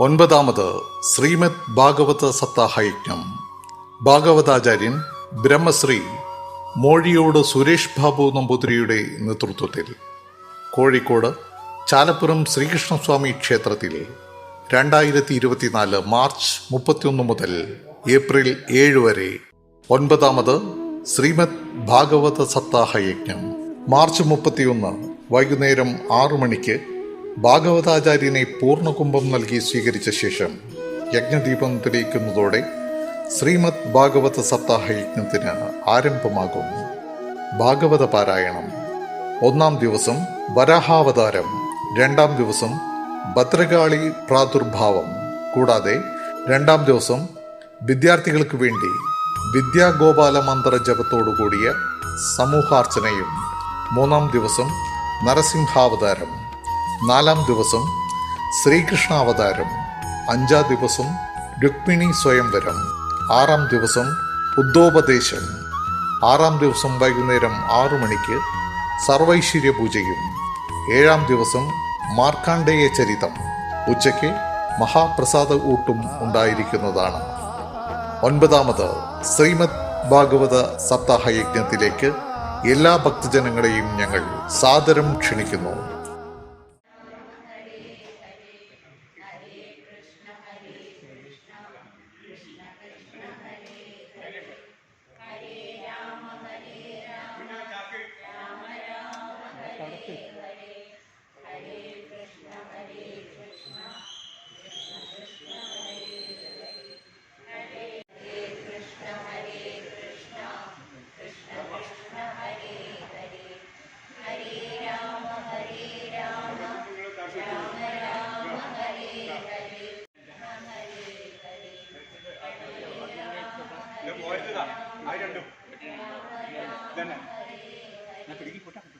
ഒൻപതാമത് ശ്രീമദ് ഭാഗവത സപ്താഹയജ്ഞം. ഭാഗവതാചാര്യൻ ബ്രഹ്മശ്രീ മോഴിയോട് സുരേഷ് ബാബു നമ്പൂതിരിയുടെ നേതൃത്വത്തിൽ കോഴിക്കോട് ചാലപ്പുറം ശ്രീകൃഷ്ണസ്വാമി ക്ഷേത്രത്തിൽ രണ്ടായിരത്തി ഇരുപത്തിനാല് മാർച്ച് മുപ്പത്തിയൊന്ന് മുതൽ ഏപ്രിൽ ഏഴ് വരെ. ഒൻപതാമത് ശ്രീമദ് ഭാഗവത സപ്താഹയജ്ഞം. മാർച്ച് മുപ്പത്തിയൊന്ന് വൈകുന്നേരം ആറു മണിക്ക് ഭാഗവതാചാര്യനെ പൂർണകുംഭം നൽകി സ്വീകരിച്ച ശേഷം യജ്ഞദീപം തെളിയിക്കുന്നതോടെ ശ്രീമദ് ഭാഗവത സപ്താഹ യജ്ഞത്തിന് ആരംഭമാകും. ഭാഗവത പാരായണം. ഒന്നാം ദിവസം വരാഹാവതാരം. രണ്ടാം ദിവസം ഭദ്രകാളി പ്രാദുർഭാവം. കൂടാതെ രണ്ടാം ദിവസം വിദ്യാർത്ഥികൾക്ക് വേണ്ടി വിദ്യാഗോപാല മന്ത്ര ജപത്തോടുകൂടിയ സമൂഹാർച്ചനയും. മൂന്നാം ദിവസം നരസിംഹാവതാരം. നാലാം ദിവസം ശ്രീകൃഷ്ണാവതാരം അഞ്ചാം ദിവസം രുക്മിണി സ്വയംവരം ആറാം ദിവസം ഉദ്ദോപദേശം ആറാം ദിവസം വൈകുന്നേരം ആറു മണിക്ക് സർവൈശ്വര്യ പൂജയും ഏഴാം ദിവസം മാർക്കാണ്ഡേയ ചരിതം ഉച്ചയ്ക്ക് മഹാപ്രസാദ ഊട്ടും ഉണ്ടായിരിക്കുന്നതാണ്. ഒൻപതാമത് ശ്രീമദ് ഭാഗവത സപ്താഹ യജ്ഞത്തിലേക്ക് എല്ലാ ഭക്തജനങ്ങളെയും ഞങ്ങൾ സാദരം ക്ഷണിക്കുന്നു. രണ്ടും ഇതന്നെ ഞാൻ പിടിക്കി പോട്ടെ ഇവിടെ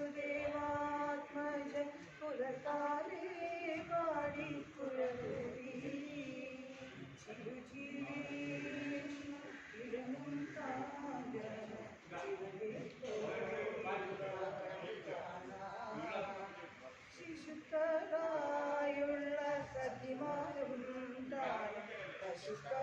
वासुदेवात्मज कुलकारे कारि कुलगुरी ശിശുക്കളായുള്ള സത്യമാരുണ്ടായ പശുക്കൾ